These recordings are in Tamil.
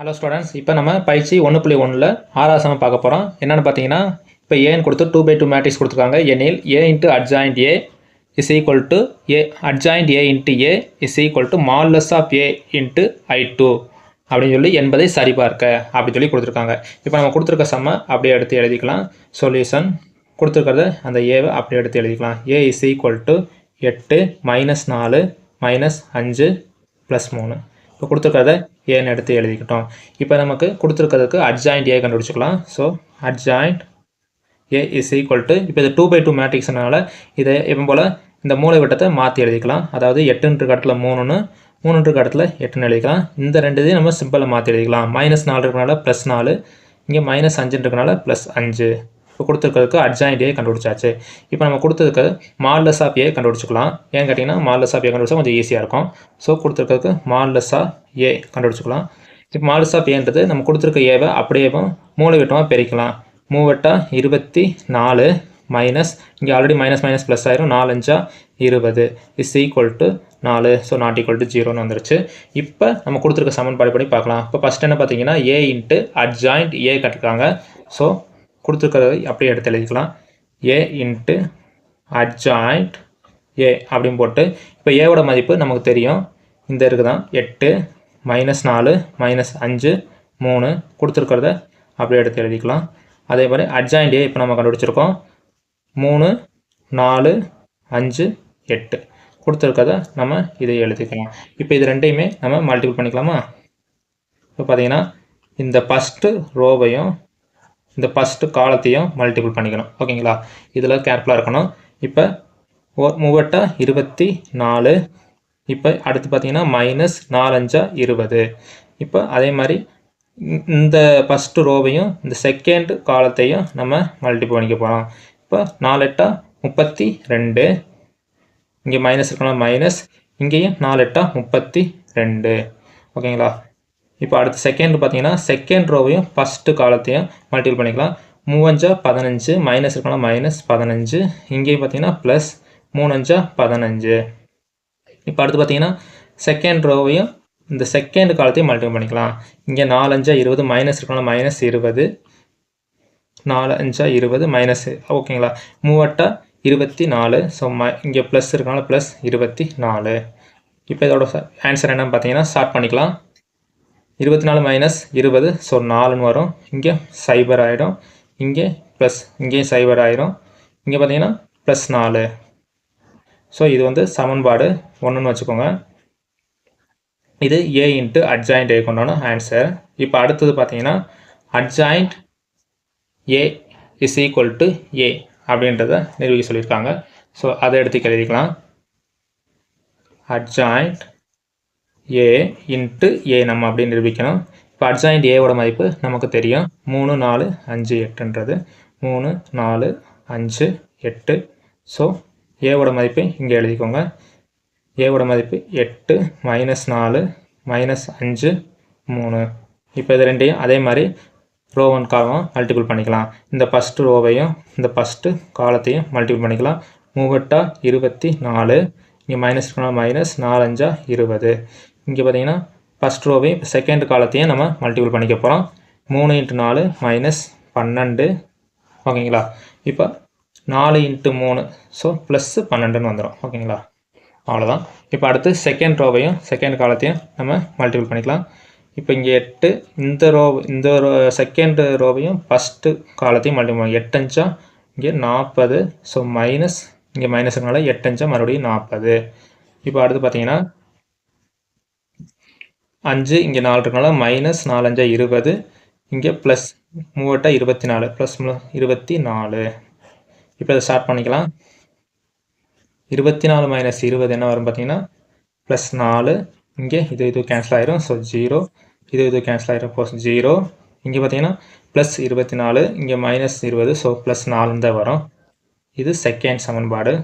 ஹலோ ஸ்டூடெண்ட்ஸ் இப்போ நம்ம பயிற்சி ஒன்று புள்ளி ஒன்றில் ஆறாசமாக பார்க்க போகிறோம் என்னென்னு பார்த்தீங்கன்னா இப்போ ஏன்னு கொடுத்து டூ பை டூ மேட்ரிக்ஸ் கொடுத்துருக்காங்க. எனில் A into adjoint A is equal to A adjoint A into A is equal to modulus of A into I two அப்படின்னு சொல்லி என்பதை சரிபார்க்க அப்படின்னு சொல்லி கொடுத்துருக்காங்க. இப்போ நம்ம கொடுத்துருக்க சம்ம அப்படியே எடுத்து எழுதிக்கலாம். சொல்யூஷன் கொடுத்துருக்கறத அந்த ஏவை அப்படியே எடுத்து எழுதிக்கலாம். ஏ இஸ் ஈக்குவல் டு எட்டு மைனஸ் நாலு மைனஸ் அஞ்சு ப்ளஸ் மூணு. இப்போ கொடுத்துருக்கிறத ஏன்னு எடுத்து எழுதிக்கிட்டோம். இப்போ நமக்கு கொடுத்துருக்கிறதுக்கு adjoint A கண்டுபிடிச்சிக்கலாம். So adjoint A is equal to இப்போ இது டூ பை டூ மேட்ரிக்ஸ்னால இதை எப்போ போல் இந்த மூளை வட்டத்தை மாற்றி எழுதிக்கலாம். அதாவது எட்டுன்ற கட்டத்தில் மூணுன்னு மூணுன்ற கட்டத்தில் எட்டுன்னு எழுதிக்கலாம். இந்த ரெண்டு இதையும் நம்ம சிம்பிளில் மாற்றி எழுதிக்கலாம். மைனஸ் நாலு இருக்கனால ப்ளஸ் நாலு இங்கே மைனஸ் அஞ்சுன்றதுனால ப்ளஸ் அஞ்சு. இப்போ கொடுத்துருக்கிறதுக்கு அட்ஜாயிண்ட் ஏ கண்டுபிடிச்சாச்சு. இப்போ நம்ம கொடுத்துருக்கு மால்லஸ் ஆஃப் ஏ கண்டுபிடிச்சிக்கலாம். ஏன்னு கேட்டிங்கன்னா மால்லஸ் ஆஃப் ஏ கண்டுபிடிச்சா கொஞ்சம் ஈஸியாக இருக்கும். ஸோ கொடுத்துருக்கிறதுக்கு மால்லஸ் ஆஃப் ஏ கண்டுபிடிச்சிக்கலாம். இப்போ மால்லஸ் ஆஃப் ஏன்றது நம்ம கொடுத்துருக்க ஏவை அப்படியே மூளை வெட்டமாக பெருக்கலாம் மூவட்டா இருபத்தி நாலு மைனஸ் இங்கே ஆல்ரெடி மைனஸ் மைனஸ் ப்ளஸ் ஆயிரும். நாலஞ்சா இருபது இஸ் ஈக்குவல் டு நாலு. ஸோ நாட் ஈக்குவல் டு ஜீரோன்னு வந்துருச்சு. இப்போ நம்ம கொடுத்துருக்க சமன்பாடு படி பார்க்கலாம். இப்போ ஃபஸ்ட் என்ன பார்த்தீங்கன்னா ஏ இன்ட்டு அட்ஜாயிண்ட் ஏ கட்டிருக்காங்க. ஸோ கொடுத்துருக்கிறத அப்படியே எடுத்து எழுதிக்கலாம். ஏ இன்ட்டு அட்ஜாயிண்ட் ஏ அப்படின்னு போட்டு இப்போ ஏவோட மதிப்பு நமக்கு தெரியும். இந்த இருக்குதான் எட்டு மைனஸ் நாலு மைனஸ் அஞ்சு மூணு கொடுத்துருக்கிறத அப்படியே எடுத்து எழுதிக்கலாம். அதே மாதிரி அட்ஜாயிண்ட் ஏ இப்போ நம்ம கண்டுபிடிச்சிருக்கோம். மூணு நாலு அஞ்சு எட்டு கொடுத்துருக்கத நம்ம இதை எழுதிக்கலாம். இப்போ இது ரெண்டையுமே நம்ம மல்டிபிள் பண்ணிக்கலாமா? இப்போ பார்த்தீங்கன்னா இந்த ஃபஸ்ட்டு ரோவையும் இந்த ஃபஸ்ட்டு காலத்தையும் மல்டிபிள் பண்ணிக்கணும். ஓகேங்களா? இதில் கேர்ஃபுல்லாக இருக்கணும். இப்போ ஓ மூவட்டா இருபத்தி நாலு. இப்போ அடுத்து பார்த்தீங்கன்னா மைனஸ் நாலஞ்சா இருபது. இப்போ அதே மாதிரி இந்த- ஃபஸ்ட்டு ரோவையும் இந்த செகண்ட் காலத்தையும் நம்ம மல்டிபிள் பண்ணிக்க போகிறோம் இப்போ நாலு எட்டா முப்பத்தி ரெண்டு. இங்கே மைனஸ் இருக்கணும் மைனஸ் இங்கேயும் நாலு எட்டா முப்பத்தி ரெண்டு. ஓகேங்களா? இப்போ அடுத்த செகண்ட் பார்த்தீங்கன்னா செகண்ட் ரோவையும் ஃபஸ்ட்டு காலத்தையும் மல்டிபிள் பண்ணிக்கலாம். மூவஞ்சா பதினஞ்சு மைனஸ் இருக்கலாம் மைனஸ் பதினஞ்சு. இங்கேயும் பார்த்தீங்கன்னா ப்ளஸ் மூணஞ்சா பதினஞ்சு. இப்போ அடுத்து பார்த்தீங்கன்னா செகண்ட் ரோவையும் இந்த செகண்ட் காலத்தையும் மல்டிபிள் பண்ணிக்கலாம். இங்கே நாலஞ்சா இருபது மைனஸ் இருக்கலாம் மைனஸ் இருபது. நாலு அஞ்சா இருபது மைனஸ் ஓகேங்களா மூவட்டா இருபத்தி நாலு. ஸோ ம இங்கே ப்ளஸ் இருக்கனால ப்ளஸ் இருபத்தி நாலு. இப்போ இதோட ஆன்சர் என்னென்னு பார்த்தீங்கன்னா ஸ்டார்ட் பண்ணிக்கலாம். இருபத்தி நாலு மைனஸ் இருபது ஸோ நாலுன்னு வரும். இங்கே சைபர் ஆகிடும் இங்கே ப்ளஸ் இங்கேயும் சைபர் ஆயிரும். இங்கே பார்த்தீங்கன்னா ப்ளஸ் நாலு. ஸோ இது வந்து சமன்பாடு ஒன்றுன்னு வச்சுக்கோங்க. இது ஏ இன்ட்டு அட்ஜாயிண்ட் ஏ கொண்டான ஆன்சர் இப்போ அடுத்தது பார்த்தீங்கன்னா adjoint A is equal to A அப்படின்றத நிரூபிக்க சொல்லியிருக்காங்க. ஸோ அதை எடுத்து எழுதிக்கலாம். அட்ஜாயிண்ட் ஏ இன்ட்டு ஏ நம்ம அப்படின்னு நிரூபிக்கணும். இப்போ அட்ஜாயிண்ட் ஏவோட மதிப்பு நமக்கு தெரியும். மூணு நாலு அஞ்சு எட்டுன்றது. மூணு நாலு அஞ்சு எட்டு. ஸோ ஏவோட மதிப்பு இங்கே எழுதிக்கோங்க. ஏவோட மதிப்பு எட்டு மைனஸ் நாலு மைனஸ் அஞ்சு மூணு. இப்போ இது ரெண்டையும் அதே மாதிரி ரோ ஒன் காலம் மல்டிபிள் பண்ணிக்கலாம். இந்த ஃபஸ்ட்டு ரோவையும் இந்த ஃபஸ்ட்டு காலத்தையும் மல்டிபிள் பண்ணிக்கலாம். மூவட்டா இருபத்தி நாலு. இங்கே மைனஸ் இருக்கணும் மைனஸ் நாலஞ்சா இருபது. இங்கே பார்த்தீங்கன்னா ஃபஸ்ட் ரோவையும் செகண்ட் காலத்தையும் நம்ம மல்டிபிள் பண்ணிக்க போகிறோம் மூணு இன்ட்டு நாலு மைனஸ் பன்னெண்டு. ஓகேங்களா? இப்போ நாலு இன்ட்டு மூணு. ஸோ ப்ளஸ்ஸு பன்னெண்டுன்னு வந்துடும் ஓகேங்களா? அவ்வளோதான் இப்போ அடுத்து செகண்ட் ரோவையும் செகண்ட் காலத்தையும் நம்ம மல்டிபிள் பண்ணிக்கலாம். இப்போ இங்கே எட்டு இந்த ரோ இந்த ரோ செகண்ட் ரோவையும் ஃபஸ்ட்டு காலத்தையும் மல்டிபிள் பண்ணி எட்டஞ்சா இங்கே நாற்பது ஸோ மைனஸ் இங்கே மைனஸ்னால எட்டஞ்சா மறுபடியும் நாற்பது இப்போ அடுத்து பார்த்தீங்கன்னா அஞ்சு இங்கே நாலு இருக்கனால மைனஸ் நாலஞ்சா இருபது. இங்கே ப்ளஸ் மூவட்டா இருபத்தி நாலு ப்ளஸ் இருபத்தி நாலு இப்போ இதை ஸ்டார்ட் பண்ணிக்கலாம். இருபத்தி நாலு மைனஸ் இருபது என்ன வரும் பார்த்தீங்கன்னா? ப்ளஸ் நாலு. இங்கே இது இது கேன்சல் ஆயிரும். ஸோ ஜீரோ இது இது கேன்சல் ஆயிரும். ப்ளஸ் ஜீரோ இங்கே பார்த்தீங்கன்னா ப்ளஸ் இருபத்தி நாலு இங்கே மைனஸ் இருபது. ஸோ ப்ளஸ் நாலுன்னு தான் வரும். இது செகண்ட் சமன்பாடு.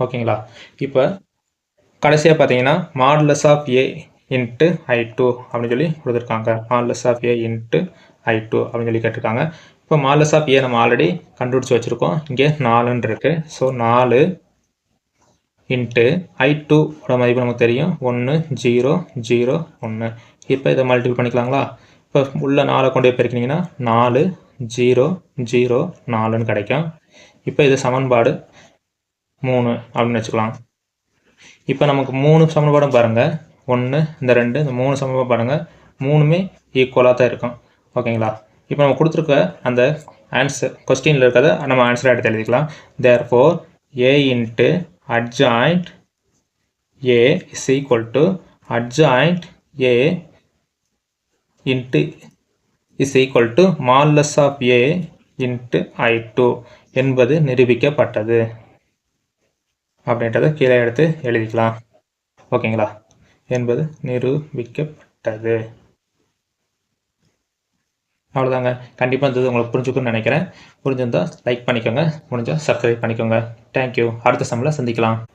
ஓகேங்களா இப்போ கடைசியாக பார்த்தீங்கன்னா modulus of A into I two அப்படின்னு சொல்லி கொடுத்துருக்காங்க. Modulus of A into I two அப்படின்னு சொல்லி கேட்டிருக்காங்க. இப்போ மாடுலஸ் ஆஃப் ஏ நம்ம ஆல்ரெடி கண்டுபிடிச்சி வச்சுருக்கோம். இங்கே நாலுன்னு இருக்குது ஸோ நாலு இன்ட்டு ஐ டூட மதிப்பு நமக்கு தெரியும். ஒன்று ஜீரோ ஜீரோ ஒன்று இப்போ இதை மல்டிபிள் பண்ணிக்கலாங்களா? இப்போ உள்ள நாலை கொண்டு போய் பெருக்கினீங்கன்னா நாலு ஜீரோ ஜீரோ நாலுன்னு கிடைக்கும். இப்போ இது சமன்பாடு மூணு அப்படின்னு வச்சுக்கலாம். இப்போ நமக்கு மூணு சமன்பாடும் பாருங்கள் ஒன்று இந்த ரெண்டு இந்த மூணு சமன்பாடு பாருங்கள் மூணுமே ஈக்குவலாக தான் இருக்கும். ஓகேங்களா? இப்போ நம்ம கொடுத்துருக்க அந்த ஆன்சர் கொஸ்டினில் இருக்கிறத நம்ம ஆன்சராக எடுத்து எழுதிக்கலாம். Therefore A into adjoint A is equal to adjoint A into is equal to modulus of A into I two என்பது நிரூபிக்கப்பட்டது. அப்படின்றத கீழே எடுத்து எழுதிக்கலாம். ஓகேங்களா? என்பது நிரூபிக்கப்பட்டது. அவ்வளோதாங்க கண்டிப்பாக இந்த இது உங்களுக்கு புரிஞ்சுக்குன்னு நினைக்கிறேன். புரிஞ்சிருந்தால் லைக் பண்ணிக்கோங்க. முடிஞ்சால் சப்ஸ்கிரைப் பண்ணிக்கோங்க. தேங்க்யூ அடுத்த சம்பளம் சந்திக்கலாம்.